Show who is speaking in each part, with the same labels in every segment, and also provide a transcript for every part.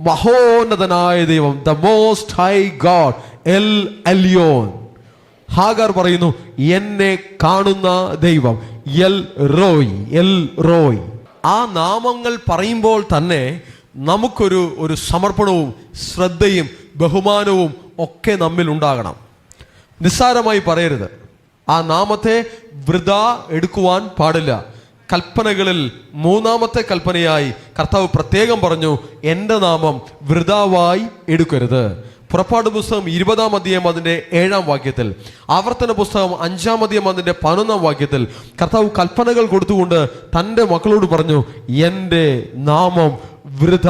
Speaker 1: മഹോന്നതനായ ദൈവം the most high God El Elyon Hagar പറയുന്നു എന്നെ കാണുന്ന ദൈവം എൽ റോയ് എൽ റോയ് ആ നാമങ്ങൾ പറയുമ്പോൾ തന്നെ നമുക്കൊരു ഒരു സമർപ്പണവും ശ്രദ്ധയും ബഹുമാനവും ഒക്കെ നമ്മിൽ ഉണ്ടാകണം. നിസ്സാരമായി പറയരുത്. ആ നാമത്തെ വൃത എടുക്കുവാൻ പാടില്ല. കൽപ്പനകളിൽ മൂന്നാമത്തെ കൽപ്പനയായി കർത്താവ് പ്രത്യേകം പറഞ്ഞു എന്റെ നാമം വൃതാവായി എടുക്കരുത്. പുറപ്പാട് പുസ്തകം ഇരുപതാം അധ്യായം അതിന്റെ ഏഴാം വാക്യത്തിൽ ആവർത്തന പുസ്തകം അഞ്ചാം അധ്യായം അതിന്റെ പതിനൊന്നാം വാക്യത്തിൽ കർത്താവ് കൽപ്പനകൾ കൊടുത്തുകൊണ്ട് തന്റെ മക്കളോട് പറഞ്ഞു എന്റെ നാമം വൃത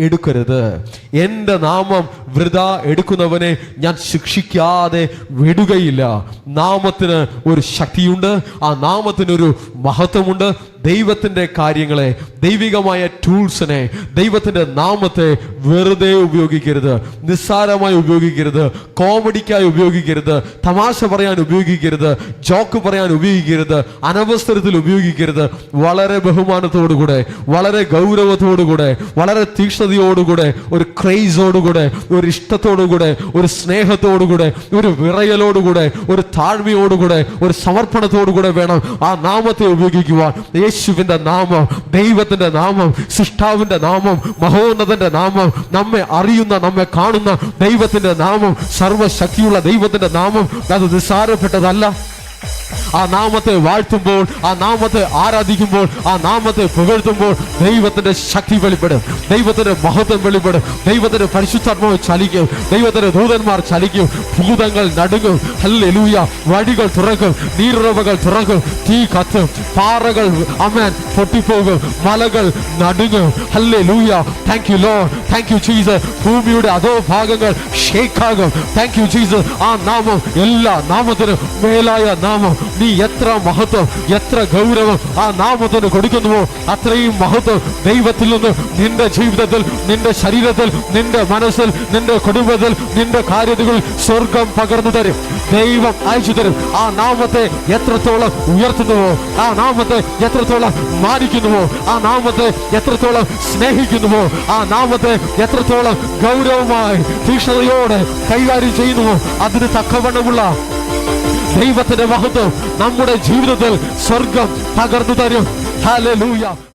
Speaker 1: എടുക്കരുത്. എന്റെ നാമം വൃത എടുക്കുന്നവനെ ഞാൻ ശിക്ഷിക്കാതെ വിടുകയില്ല. നാമത്തിന് ഒരു ശക്തിയുണ്ട് ആ നാമത്തിനൊരു മഹത്വമുണ്ട്. ദൈവത്തിന്റെ കാര്യങ്ങളെ ദൈവികമായ ടൂൾസിനെ ദൈവത്തിന്റെ നാമത്തെ വെറുതെ ഉപയോഗിക്കരുത് നിസ്സാരമായി ഉപയോഗിക്കരുത് കോമഡിക്കായി ഉപയോഗിക്കരുത് തമാശ പറയാൻ ഉപയോഗിക്കരുത് ജോക്ക് പറയാൻ ഉപയോഗിക്കരുത് അനവസരത്തിൽ ഉപയോഗിക്കരുത്. വളരെ ബഹുമാനത്തോടുകൂടെ വളരെ ഗൗരവത്തോടുകൂടെ വളരെ തീക്ഷ്ണതയോടുകൂടെ ഒരു ക്രൈസോടുകൂടെ ഒരു ഇഷ്ടത്തോടുകൂടെ ഒരു സ്നേഹത്തോടുകൂടെ ഒരു വിറയലോടുകൂടെ ഒരു താഴ്മയോടുകൂടെ ഒരു സമർപ്പണത്തോടുകൂടെ വേണം ആ നാമത്തെ ഉപയോഗിക്കുവാൻ. യേശുവിന്റെ നാമം ദൈവത്തിന്റെ നാമം സൃഷ്ടാവിന്റെ നാമം മഹോന്നതന്റെ നാമം നമ്മെ അറിയുന്ന നമ്മെ കാണുന്ന ദൈവത്തിന്റെ നാമം സർവശക്തിയുള്ള ദൈവത്തിന്റെ നാമം അത് നിസ്സാരപ്പെട്ടതല്ല. ആ നാമത്തെ വാഴ്ത്തുമ്പോൾ ആ നാമത്തെ ആരാധിക്കുമ്പോൾ ആ നാമത്തെ പുകഴ്ത്തുമ്പോൾ ദൈവത്തിന്റെ ശക്തി വെളിപ്പെടും. ദൈവത്തിന്റെ മഹത്വം വെളിപ്പെടും. ദൈവത്തിന്റെ പരിശുദ്ധാത്മാവ് ചലിക്കും. ദൈവത്തിന്റെ ദൂതന്മാർ ചലിക്കും. ഭൂതങ്ങൾ നടുങ്ങും. ഹല്ലേലൂയ. വഴികൾ തുറക്കും. നീരുറവകൾ തുറക്കും. തീ കത്തും. പാറകൾ അമേൻ പൊട്ടിപ്പോകും. മലകൾ നടുങ്ങും. Hallelujah. Thank you Lord thank you Jesus ഭൂമിയുടെ അതോ ഭാഗങ്ങൾ ഷേക്കാകും. താങ്ക് യു ജീസസ് ആ നാമം എല്ലാ നാമത്തിനും മേലായ നാമം. നീ എത്ര മഹത്വം എത്ര ഗൗരവം ആ നാമത്തിന് കൊടുക്കുന്നുവോ അത്രയും മഹത്വം ദൈവത്തിൽ നിന്ന് നിന്റെ ജീവിതത്തിൽ നിന്റെ ശരീരത്തിൽ നിന്റെ മനസ്സിൽ നിന്റെ കുടുംബത്തിൽ നിന്റെ കാര്യത്തിൽ സ്വർഗം പകർന്നു തരും. ദൈവം അയച്ചു തരും. ആ നാമത്തെ എത്രത്തോളം ഉയർത്തുന്നുവോ ആ നാമത്തെ എത്രത്തോളം മാനിക്കുന്നുവോ ആ നാമത്തെ എത്രത്തോളം സ്നേഹിക്കുന്നുവോ ആ നാമത്തെ എത്രത്തോളം ഗൗരവമായി തീക്ഷ്ണതയോടെ കൈകാര്യം ചെയ്യുന്നുവോ അതിന് തക്കവണ്ണമുള്ള ദൈവത്തിന്റെ മഹത്വം നമ്മുടെ ജീവിതത്തിൽ സ്വർഗം പകർന്നു തരും. ഹല്ലേലൂയ.